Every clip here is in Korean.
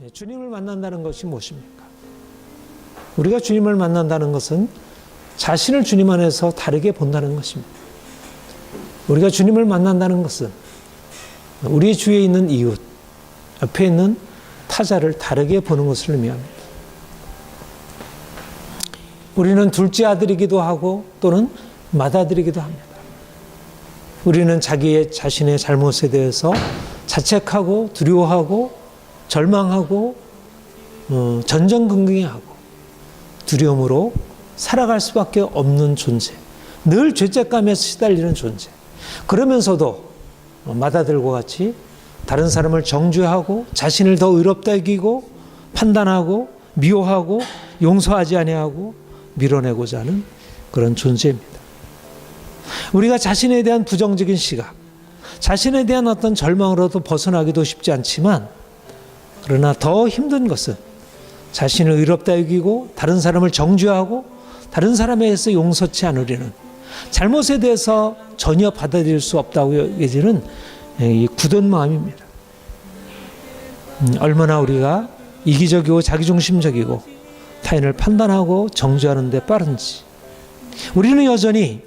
예, 주님을 만난다는 것이 무엇입니까? 우리가 주님을 만난다는 것은 자신을 주님 안에서 다르게 본다는 것입니다. 우리가 주님을 만난다는 것은 우리 주위에 있는 이웃, 옆에 있는 타자를 다르게 보는 것을 의미합니다. 우리는 둘째 아들이기도 하고 또는 맏아들이기도 합니다. 우리는 자기의 자신의 잘못에 대해서 자책하고 두려워하고 절망하고 어, 전전긍긍해하고 두려움으로 살아갈 수밖에 없는 존재. 늘 죄책감에 시달리는 존재. 그러면서도 맏아들과 같이 다른 사람을 정죄하고 자신을 더 의롭다 여기고 판단하고 미워하고 용서하지 아니하고 밀어내고자 하는 그런 존재입니다. 우리가 자신에 대한 부정적인 시각, 자신에 대한 어떤 절망으로도 벗어나기도 쉽지 않지만 그러나 더 힘든 것은 자신을 의롭다 여기고 다른 사람을 정죄하고 다른 사람에 대해서 용서치 않으려는 잘못에 대해서 전혀 받아들일 수 없다고 여겨지는 이 굳은 마음입니다. 음, 얼마나 우리가 이기적이고 자기중심적이고 타인을 판단하고 정죄하는 데 빠른지 우리는 여전히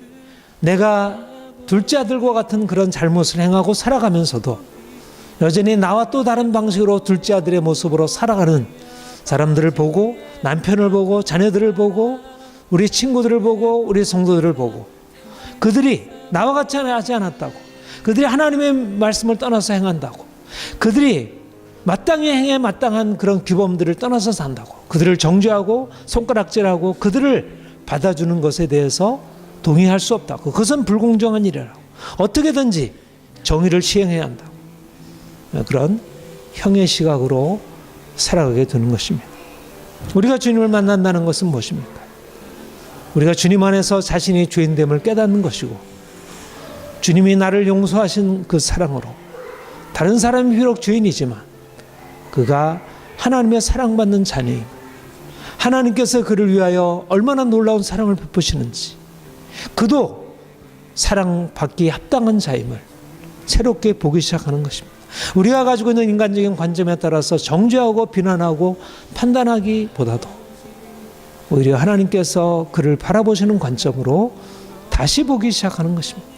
내가 둘째 아들과 같은 그런 잘못을 행하고 살아가면서도 여전히 나와 또 다른 방식으로 둘째 아들의 모습으로 살아가는 사람들을 보고 남편을 보고 자녀들을 보고 우리 친구들을 보고 우리 성도들을 보고. 그들이 나와 같이 하지 않았다고. 그들이 하나님의 말씀을 떠나서 행한다고. 그들이 마땅히 행해 마땅한 그런 규범들을 떠나서 산다고. 그들을 정죄하고 손가락질하고 그들을 받아주는 것에 대해서 동의할 수 없다고. 그것은 불공정한 일이라고. 어떻게든지 정의를 시행해야 한다고 그런 형의 시각으로 살아가게 되는 것입니다. 우리가 주님을 만난다는 것은 무엇입니까? 우리가 주님 안에서 자신이 죄인됨을 깨닫는 것이고 주님이 나를 용서하신 그 사랑으로 다른 사람이 비록 죄인이지만 그가 하나님의 사랑받는 자녀임. 하나님께서 그를 위하여 얼마나 놀라운 사랑을 베푸시는지 그도 사랑받기 합당한 자임을 새롭게 보기 시작하는 것입니다. 우리가 가지고 있는 인간적인 관점에 따라서 정죄하고 비난하고 판단하기보다도 오히려 하나님께서 그를 바라보시는 관점으로 다시 보기 시작하는 것입니다.